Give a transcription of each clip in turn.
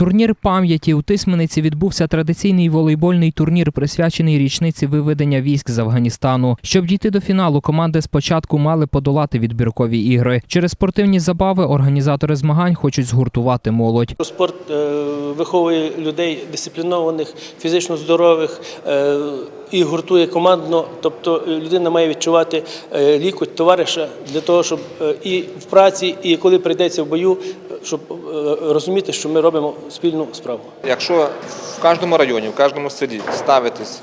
Турнір пам'яті у Тисмениці відбувся традиційний волейбольний турнір, присвячений річниці виведення військ з Афганістану. Щоб дійти до фіналу, команди спочатку мали подолати відбіркові ігри. Через спортивні забави організатори змагань хочуть згуртувати молодь. Спорт е, виховує людей дисциплінованих, фізично здорових е, і гуртує командно. Тобто е, людина має відчувати е, лікоть товариша для того, щоб е, і в праці, і коли прийдеться в бою, е, щоб е, розуміти, що ми робимо спільну справу. Якщо в кожному районі, в кожному селі ставитись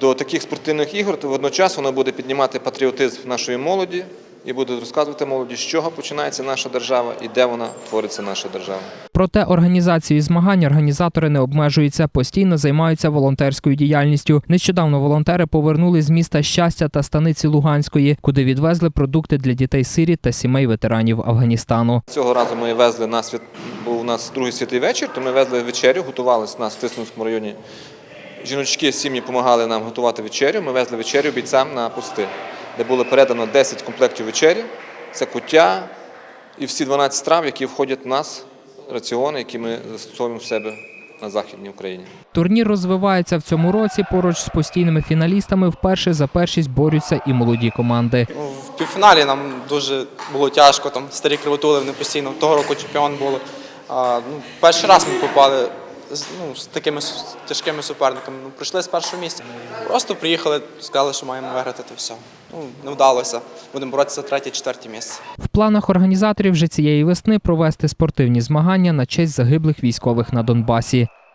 до таких спортивних ігор, то водночас воно буде піднімати патріотизм нашої молоді і буде розказувати молоді, з чого починається наша держава і де вона твориться наша держава. Проте організацією змагань організатори не обмежуються, постійно займаються волонтерською діяльністю. Нещодавно волонтери повернули з міста щастя та станиці Луганської, куди відвезли продукти для дітей сиріт та сімей ветеранів Афганістану. Цього разу ми везли на свят... був у нас другий святий вечір, то ми везли вечерю, готувалися нас в Тисменському районі. Жіночки з сім'ї допомагали нам готувати вечерю. Ми везли вечерю бійцям на пости, де було передано 10 комплектів вечері. Це куття і всі 12 страв, які входять в нас, раціони, які ми застосовуємо в себе на Західній Україні. Турнір розвивається в цьому році. Поруч з постійними фіналістами вперше за першість борються і молоді команди. Ну, В півфіналі нам дуже було тяжко, там старі кривотули вони постійно. Того року чемпіон були. А, ну, перший раз ми попали ну, з такими тяжкими суперниками. Ну, прийшли з першого місця. Просто приїхали, сказали, що маємо виграти, то все. Ну, не вдалося. Будемо боротися за третє, четверте місце. В планах організаторів вже цієї весни провести спортивні змагання на честь загиблих військових на Донбасі.